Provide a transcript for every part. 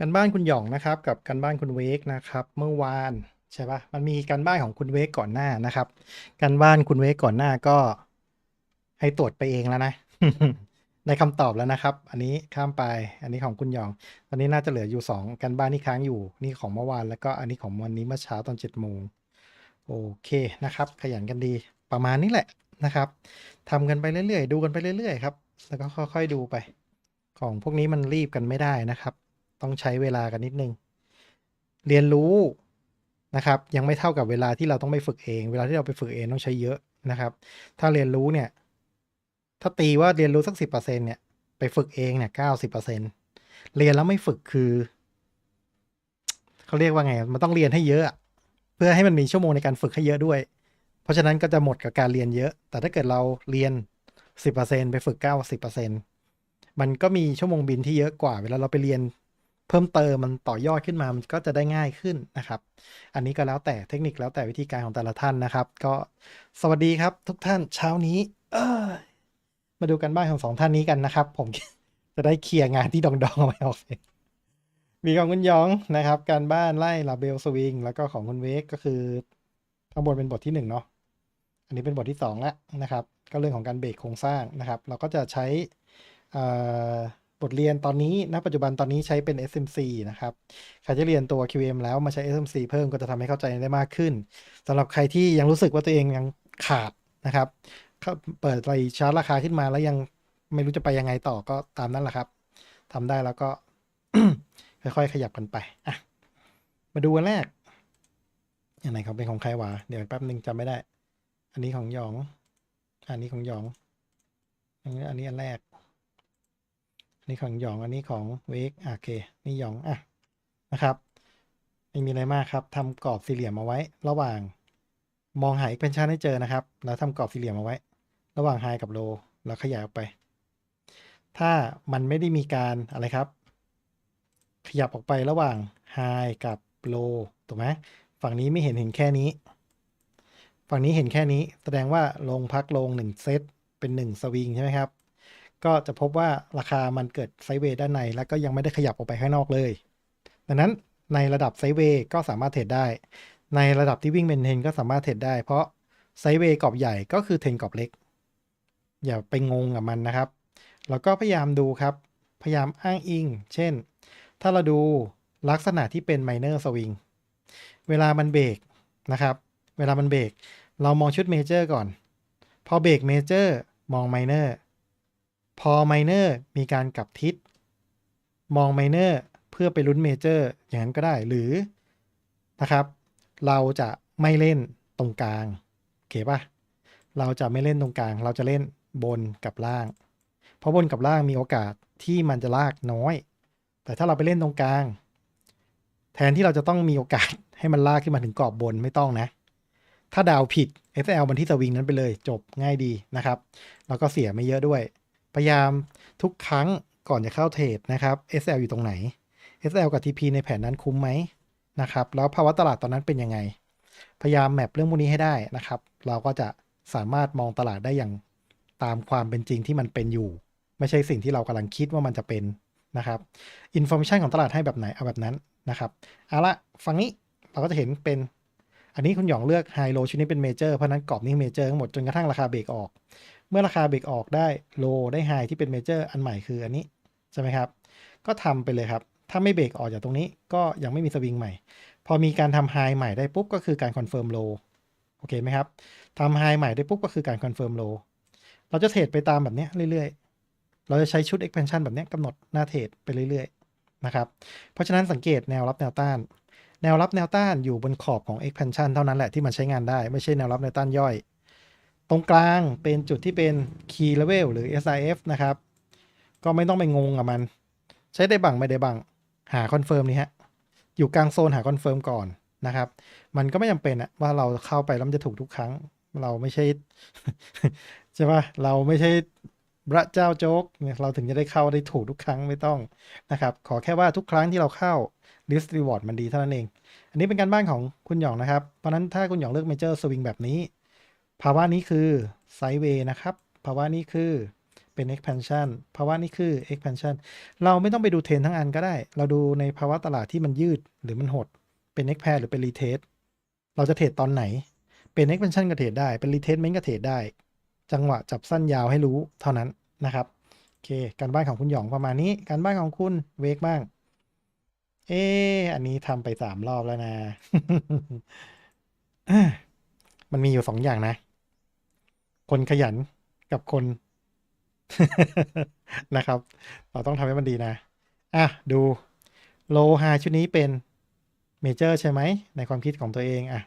กันบ้านคุณหยองนะครับ กับกันบ้านคุณเวกนะครับ เมื่อวานใช่ปะมันมีการบ้านของคุณเวกก่อนหน้านะครับ การบ้านคุณเวกก่อนหน้าก็ ให้ตรวจไปเองแล้วนะได้คำตอบแล้วนะครับ อันนี้ข้ามไป อันนี้ของคุณหยอง ตอนนี้น่าจะเหลืออยู่สองกันบ้านที่ค้างอยู่ นี่ของเมื่อวาน แล้วก็อันนี้ของวันนี้เมื่อเช้าตอนเจ็ดโมงโอเคนะครับ ขยันกันดีประมาณนี้แหละนะครับทำกันไปเรื่อยๆ ดูกันไปเรื่อยๆครับ แล้วก็ค่อยๆดูไป ของพวกนี้มันรีบกันไม่ได้นะครับ ต้องใช้เวลากันนิดนึง เรียนรู้นะครับ ยังไม่เท่ากับเวลาที่เราต้องไปฝึกเอง เวลาที่เราไปฝึกเองต้องใช้เยอะนะครับ ถ้าเรียนรู้เนี่ย ถ้าตีว่าเรียนรู้สักสิบเปอร์เซ็นเนี่ย ไปฝึกเองเนี่ยเก้าสิบเปอร์เซ็นเรียนแล้วไม่ฝึกคือเขาเรียกว่าไง มันต้องเรียนให้เยอะอะเพื่อให้มันมีชั่วโมงในการฝึกให้เยอะด้วย เพราะฉะนั้นก็จะหมดกับการเรียนเยอะ แต่ถ้าเกิดเราเรียนสิบเปอร์เซ็นไปฝึกเก้าสิบเปอร์เซ็นมันก็มีชั่วโมงบินที่เยอะกว่า เวลาเราไปเรียน เพิ่มเติมมันต่อยอดขึ้นมามันก็จะได้ง่ายขึ้นนะครับ อันนี้ก็แล้วแต่เทคนิคแล้วแต่วิธีการของแต่ละท่านนะครับ ก็สวัสดีครับทุกท่านเช้านี้ เอ้ยมาดูกันบ้านของสองท่านนี้กันนะครับ ผมจะได้เคลียร์งานที่ดองๆเอาไว้ออกเลยมีของคุณยองนะครับ การบ้านไล่ลาเบลสวิงแล้วก็ของคุณเวกก็คือข้างบนเป็นบทที่หนึ่งเนาะอันนี้เป็นบทที่สองแล้วนะครับ ก็เรื่องของการเบรกโครงสร้างนะครับ เราก็จะใช้อ่อ บทเรียนตอนนี้ณปัจจุบันตอนนี้ใช้เป็น SMC นะครับใครจะเรียนตัว QM แล้วมาใช้ SMC เพิ่มก็จะทำให้เข้าใจได้มากขึ้นสำหรับใครที่ยังรู้สึกว่าตัวเองยังขาดนะครับเขาเปิดไปชาร์จราคาขึ้นมาแล้วยังไม่รู้จะไปยังไงต่อก็ตามนั้นแหละครับทำได้แล้วก็ ค่อยๆ ขยับกันไปอะมาดูอันแรกอันไหนเขาเป็นของใครวะเดี๋ยวแป๊บหนึ่งจำไม่ได้ อันนี้ของหยอง อันนี้ของหยอง อันนี้อันแรก นนี้ของหยองอันนี้ของเวกโอเค นี่หยองอะนะครับไม่มีอะไรมากครับทำกรอบสี่เหลี่ยมเอาไว้ ระหว่างมองหา expansion ให้เจอนะครับ แล้วทำกรอบสี่เหลี่ยมเอาไว้ ระหว่าง high กับ low แล้วขยายออกไป ถ้ามันไม่ได้มีการอะไรครับ ขยับออกไประหว่าง high กับ low ถูกไหมฝั่งนี้ไม่เห็นเห็นแค่นี้ ฝั่งนี้เห็นแค่นี้ แสดงว่าลงพักลงหนึ่งเซตเป็นหนึ่งสวิงใช่ไหมครับ ก็จะพบว่าราคามันเกิดไซเวย์ด้านใน แล้วก็ยังไม่ได้ขยับออกไปข้างนอกเลย ดังนั้นในระดับไซเวย์ก็สามารถเทรดได้ ในระดับที่วิ่งเป็นเทนก็สามารถเทรดได้ เพราะไซเวย์กรอบใหญ่ก็คือเทนกรอบเล็ก อย่าไปงงกับมันนะครับ แล้วก็พยายามดูครับ พยายามอ้างอิง เช่น ถ้าเราดูลักษณะที่เป็นไมเนอร์สวิงเวลามันเบรกนะครับ เวลามันเบรกเรามองชุดเมเจอร์ก่อน พอเบรกเมเจอร์มองไมเนอร์ พอไมเนอร์มีการกลับทิศ มองไมเนอร์เพื่อไปลุ้นเมเจอร์อย่างนั้นก็ได้หรือนะครับ เราจะไม่เล่นตรงกลางโอเคปะเราจะไม่เล่นตรงกลาง เราจะเล่นบนกับล่าง เพราะบนกับล่างมีโอกาสที่มันจะลากน้อย แต่ถ้าเราไปเล่นตรงกลาง แทนที่เราจะต้องมีโอกาสให้มันลากขึ้นมาถึงกรอบบนไม่ต้องนะ ถ้าดาวผิด SL มันที่สวิงนั้นไปเลยจบง่ายดีนะครับ แล้วก็เสียไม่เยอะด้วย พยายามทุกครั้งก่อนจะเข้าเทรดนะครับ SL อยู่ตรงไหน SL กับ TP ในแผนนั้นคุ้มไหมนะครับ แล้วภาวะตลาดตอนนั้นเป็นยังไง พยายามแมปเรื่องพวกนี้ให้ได้นะครับ เราก็จะสามารถมองตลาดได้อย่างตามความเป็นจริงที่มันเป็นอยู่ ไม่ใช่สิ่งที่เรากำลังคิดว่ามันจะเป็นนะครับอินโฟมชันของตลาดให้แบบไหนเอาแบบนั้นนะครับเอาละฝั่งนี้เราก็จะเห็นเป็น อันนี้คุณหยองเลือกไฮโลชุดนี้เป็นเมเจอร์เพราะนั้นกรอบนี้เมเจอร์ทั้งหมดจนกระทั่งราคาเบรกออก เมื่อราคาเบรกออกได้โลได้ไฮที่เป็นเมเจอร์อันใหม่คืออันนี้ ใช่ไหมครับ ก็ทำไปเลยครับ ถ้าไม่เบรกออกจากตรงนี้ก็ยังไม่มีสวิงใหม่ พอมีการทำไฮใหม่ได้ปุ๊บก็คือการคอนเฟิร์มโลโอเคไหมครับทำไฮใหม่ได้ปุ๊บก็คือการคอนเฟิร์มโลเราจะเทรดไปตามแบบนี้เรื่อยๆ เราจะใช้ชุด expansion แบบนี้กำหนดหน้าเทรดไปเรื่อยๆนะครับ เพราะฉะนั้นสังเกตแนวรับแนวต้าน แนวรับแนวต้านอยู่บนขอบของ expansion เท่านั้นแหละที่มันใช้งานได้ไม่ใช่แนวรับแนวต้านย่อย ตรงกลางเป็นจุดที่เป็น key level หรือ SIF นะครับ ก็ไม่ต้องไปงงกับมัน ใช้ได้บังไม่ได้บังหาคอนเฟิร์มนี่ฮะ อยู่กลางโซนหาคอนเฟิร์มก่อนนะครับ มันก็ไม่จำเป็นอะว่าเราเข้าไปแล้วมันจะถูกทุกครั้ง เราไม่ใช่ใช่ปะเราไม่ใช่พระเจ้าโจ๊กเนี่ยเราถึงจะได้เข้าได้ถูกทุกครั้งไม่ต้องนะครับ ขอแค่ว่าทุกครั้งที่เราเข้า list reward มันดีเท่านั้นเอง อันนี้เป็นการบ้านของคุณหยองนะครับ เพราะฉะนั้นถ้าคุณหยองเลือก major swing แบบนี้ ภาวะนี้คือไซด์เวย์นะครับ ภาวะนี้คือเป็น expansion ภาวะนี้คือ expansion เราไม่ต้องไปดูเทรนทั้งอันก็ได้ เราดูในภาวะตลาดที่มันยืดหรือมันหด เป็น expair หรือเป็น retest เราจะเทรดตอนไหน เป็น expansion ก็เทรดได้ เป็น retestment ก็เทรดได้ จังหวะจับสั้นยาวให้รู้เท่านั้นนะครับ โอเค การบ้านของคุณหยองประมาณนี้ การบ้านของคุณเวกบ้าง เอออันนี้ทำไปสามรอบแล้วนะ มันมีอยู่สองอย่างนะ คนขยันกับคนนะครับ เราต้องทำให้มันดีนะ อะ ดูโลหาชุดนี้เป็นเมเจอร์ใช่ไหม ในความคิดของตัวเองอะ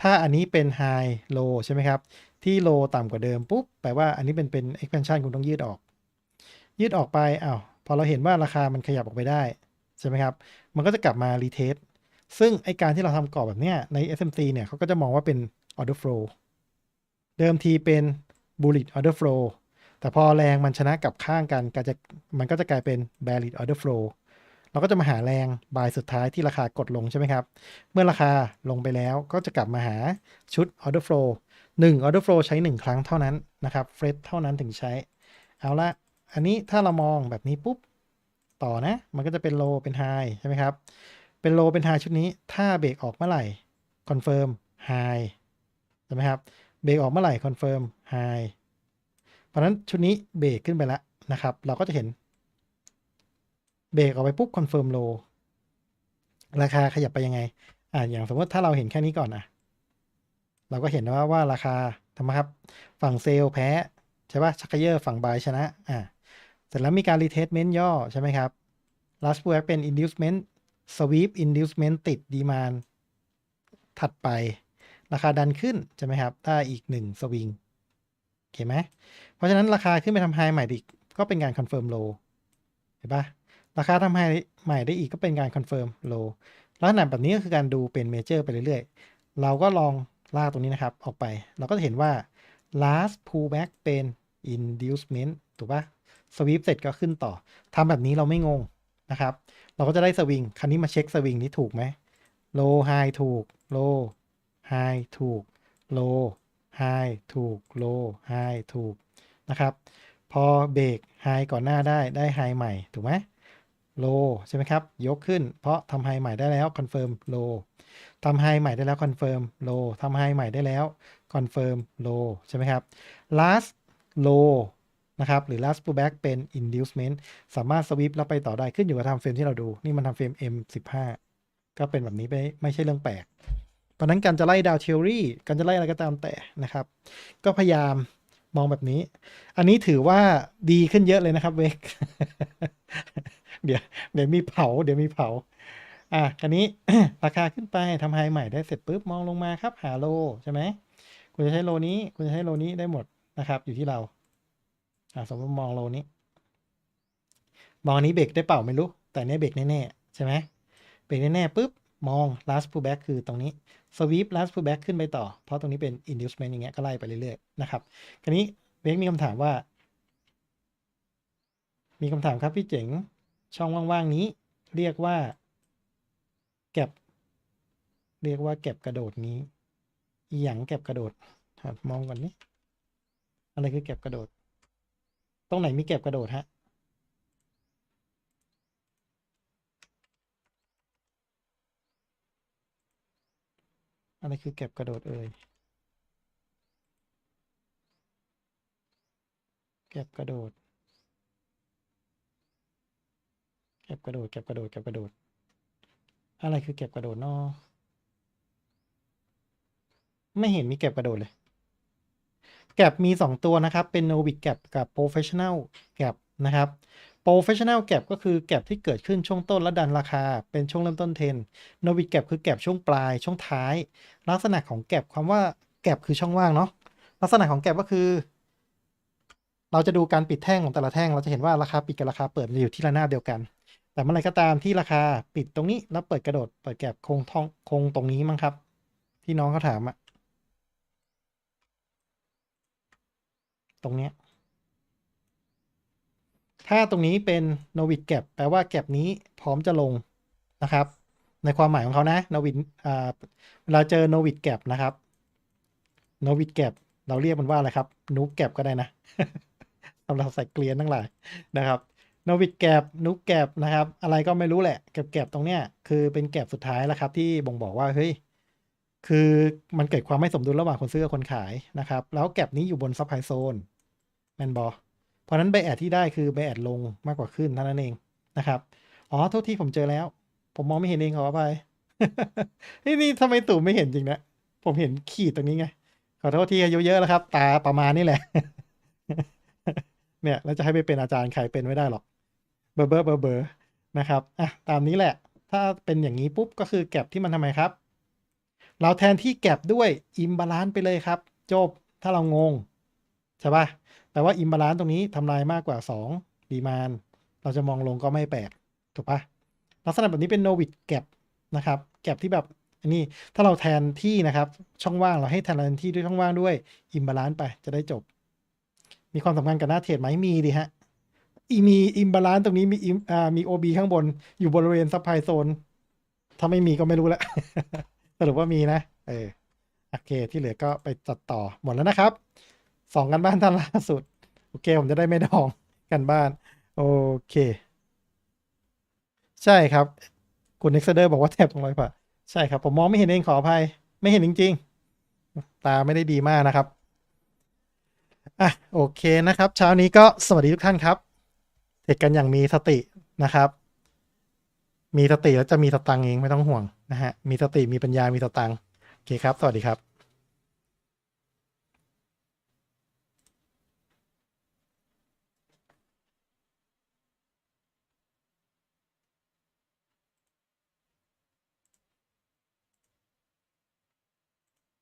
ถ้าอันนี้เป็นไฮโลใช่ไหมครับ ที่โลต่ำกว่าเดิมปุ๊บ แปลว่าอันนี้เป็นเป็น expansion คุณต้องยืดออก ยืดออกไปอ้าวพอเราเห็นว่าราคามันขยับออกไปได้ ใช่ไหมครับ มันก็จะกลับมารีเทสซึ่งไอการที่เราทำกรอบแบบเนี้ยใน SMC เนี่ยเขาก็จะมองว่าเป็น order flow เดิมทีเป็น bullish order flow แต่พอแรงมันชนะกับข้างกันก็จะมันก็จะกลายเป็น bearish order flow เราก็จะมาหาแรงบายสุดท้ายที่ราคากดลงใช่ไหมครับ เมื่อราคาลงไปแล้วก็จะกลับมาหาชุด order flow 1 order flow ใช้ 1 ครั้งเท่านั้นนะครับเฟร h เท่านั้นถึงใช้ เอาละอันนี้ถ้าเรามองแบบนี้ปุ๊บ ต่อนะ มันก็จะเป็นโลเป็นไฮใช่ไหมครับ เป็นโลเป็นไฮชุดนี้ ถ้าเบรกออกเมื่อไหร่คอนเฟิร์มไฮใช่ไหมครับ เบรกออกเมื่อไหร่คอนเฟิร์มไฮเพราะนั้นชุดนี้เบรกขึ้นไปแล้วนะครับ เราก็จะเห็นเบรกออกไปปุ๊บคอนเฟิร์มโลราคาขยับไปยังไง อ่าอย่างสมมติถ้าเราเห็นแค่นี้ก่อนอะ เราก็เห็นว่าว่าราคาทำไมครับ ฝั่งเซลล์แพ้ ใช่ป่ะชักเยอร์ฝั่งบายชนะ อ่าเสร็จแล้วมีการรีเทสเมนต์ย่อใช่ไหมครับ last pullback เป็น inducement sweep inducement ติดดีมานถัดไป ราคาดันขึ้น ใช่ไหมครับถ้อีกหนึ่งสวิงโอเคไหมเพราะฉะนั้นราคาขึ้นไปทำไฮใหม่อีกก็เป็นการคอนเฟิร์มโลเห็นปะราคาทำไฮใหม่ได้อีกก็เป็นการคอนเฟิร์มโลลักษณะแบบนี้ก็คือการดูเป็นเมเจอร์ไปเรื่อยๆ เราก็ลองลากตรงนี้นะครับ ออกไป เราก็จะเห็นว่า last pullback เป็น inducement ถูกปะสวีปเสร็จก็ขึ้นต่อ ทำแบบนี้เราไม่งงนะครับ เราก็จะได้สวิง คราวนี้มาเช็คสวิงนี้ถูกไหม low high ถูก low high ถูก low high ถูก low high ถูกนะครับ พอเบรก high ก่อนหน้าได้ได้ high ใหม่ ถูกไหม low ใช่ไหมครับ ยกขึ้น เพราะทำ high ใหม่ได้แล้ว confirm low ทำ high ใหม่ได้แล้ว confirm low ทำ high ใหม่ได้แล้ว confirm low ใช่ไหมครับ last low นะครับ หรือ last pullback เป็น inducement สามารถสวิปแล้วไปต่อได้ขึ้นอยู่กับทำเฟรมที่เราดู นี่มันทำเฟรม M15 ก็เป็นแบบนี้ไม่ไม่ใช่เรื่องแปลก เพราะนั้นการจะไล่ดาวเทอรี่การจะไล่อะไรก็ตามแต่นะครับ ก็พยายามมองแบบนี้ อันนี้ถือว่าดีขึ้นเยอะเลยนะครับเวกเดี๋ยวเดี๋ยวมีเผา เดี๋ยวมีเผา อะคันนี้ราคาขึ้นไปทำไฮใหม่ได้เสร็จปุ๊บมองลงมาครับ หาโลใช่ไหมคุณจะใช้โลนี้ คุณจะใช้โลนี้ได้หมดนะครับ อยู่ที่เราอะสมมติมองโลนี้ มองนนี้เบรกได้เปล่าไม่รู้ แต่เนี้ยเบรกแน่ๆใช่ไหมเบรกแน่ๆปุ๊บ มอง last pullback คือตรงนี้ sweep last pullback ขึ้นไปต่อ เพราะตรงนี้เป็น inducement อย่างเงี้ยก็ไล่ไปเรื่อยๆนะครับคราวนี้เบรกมีคำถามว่า มีคำถามครับพี่เจ๋งช่องว่างๆนี้ เรียกว่าแก็บเรียกว่าแก็บกระโดดนี้อีหยังแก็บกระโดดมองก่อนนี้อะไรคือแก็บกระโดด ตรงไหนมีแก็บกระโดดฮะ อะไรคือเก็บกระโดดเอ่ย เก็บกระโดด เก็บกระโดด เก็บกระโดด เก็บกระโดด อะไรคือเก็บกระโดดนอไม่เห็นมีเก็บกระโดดเลย แก็บมี 2 ตัวนะครับ เป็น Novit Gap กับ Professional Gap นะครับ Professional Gap ก็คือแก็บที่เกิดขึ้นช่วงต้นแล้วดันราคา เป็นช่วงเริ่มต้นเทรน Novit Gap คือแก็บช่วงปลายช่วงท้าย ลักษณะของแก็บความว่าแก็บคือช่องว่างเนาะลักษณะของแก็บก็คือ เราจะดูการปิดแท่งของแต่ละแท่ง เราจะเห็นว่าราคาปิดกับราคาเปิดมันอยู่ที่ระนาบเดียวกัน แต่เมื่อไรก็ตามที่ราคาปิดตรงนี้แล้วเปิดกระโดดเปิดแก็บคงทองคงตรงนี้มั้งครับ ที่น้องเขาถามอะตรงเนี้ย ถ้าตรงนี้เป็น n o v i t gap แปลว่าแก็บนี้พร้อมจะลงนะครับ ในความหมายของเขานะ n o v i t อ่าเวลาเจอ n o v i t gap นะครับ n o v i t gap เราเรียกมันว่าอะไรครับนู gap ก็ได้นะสำหรับใส่เกลียนทั้งหลายนะครับโนวิดแกบนุกแกบนะครับ อะไรก็ไม่รู้แหละแกบแกบตรงเนี้ยคือเป็นแกบสุดท้ายแล้วครับ ที่บ่งบอกว่าเฮ้ยคือมันเกิดความไม่สมดุลระหว่างคนซื้อกับคนขายนะครับ แล้วแกบนี้อยู่บนซับไพโซนแมนบอ เพราะนั้นใบแอดที่ได้คือใบแอดลงมากกว่าขึ้นเท่านั้นเองนะครับ อ๋อโทษที่ผมเจอแล้ว ผมมองไม่เห็นเองขออภัยนี่นี่ทำไมตู่ไม่เห็นจริงนะ ผมเห็นขีดตรงนี้ไง ขอโทษที่อายุเยอะแล้วครับ ตาประมาณนี้แหละ เนี่ยแล้วจะให้ไปเป็นอาจารย์ใครเป็นไม่ได้หรอก เบอร์เบอร์เบอร์เบอร์นะครับ อะตามนี้แหละ ถ้าเป็นอย่างนี้ปุ๊บก็คือแก็บที่มันทำไมครับ เราแทนที่แก็บด้วยอิมบาลานซ์ไปเลยครับ จบ ถ้าเรางง ใช่ปะ แต่ว่าอิมบาลานซ์ตรงนี้ทำลายมากกว่า 2 ดีมาน เราจะมองลงก็ไม่แปลก ถูกปะลักษณะแบบนี้เป็นโนวิดแก็บนะครับแก็บที่แบบอันนี้ถ้าเราแทนที่นะครับ ช่องว่างเราให้แทนที่ด้วยช่องว่างด้วยอิมบาลานซ์ไปจะได้จบ มีความสำคัญกับหน้าเทรดไหมมีดิฮะอีมีอิมบาลานซ์ตรงนี้มีอิมอ่ามีโอบีข้างบนอยู่บริเวณซับไพโซนถ้าไม่มีก็ไม่รู้ละสรุปว่ามีนะ เออโอเคที่เหลือก็ไปตัดต่อหมดแล้วนะครับ สองกันบ้านท่านล่าสุด โอเค ผมจะได้ไม่ดองกันบ้าน โอเค ใช่ครับ คุณเน็กเดอร์บอกว่าแทบตรงรอยกว่าใช่ครับ ผมมองไม่เห็นเองขออภัย ไม่เห็นจริง ๆ ตาไม่ได้ดีมากนะครับอะโอเคนะครับ เช้านี้ก็สวัสดีทุกท่านครับเทคกันอย่างมีสตินะครับ มีสติแล้วจะมีสตังเองไม่ต้องห่วงนะฮะมีสติมีปัญญามีสตังโอเคครับ สวัสดีครับ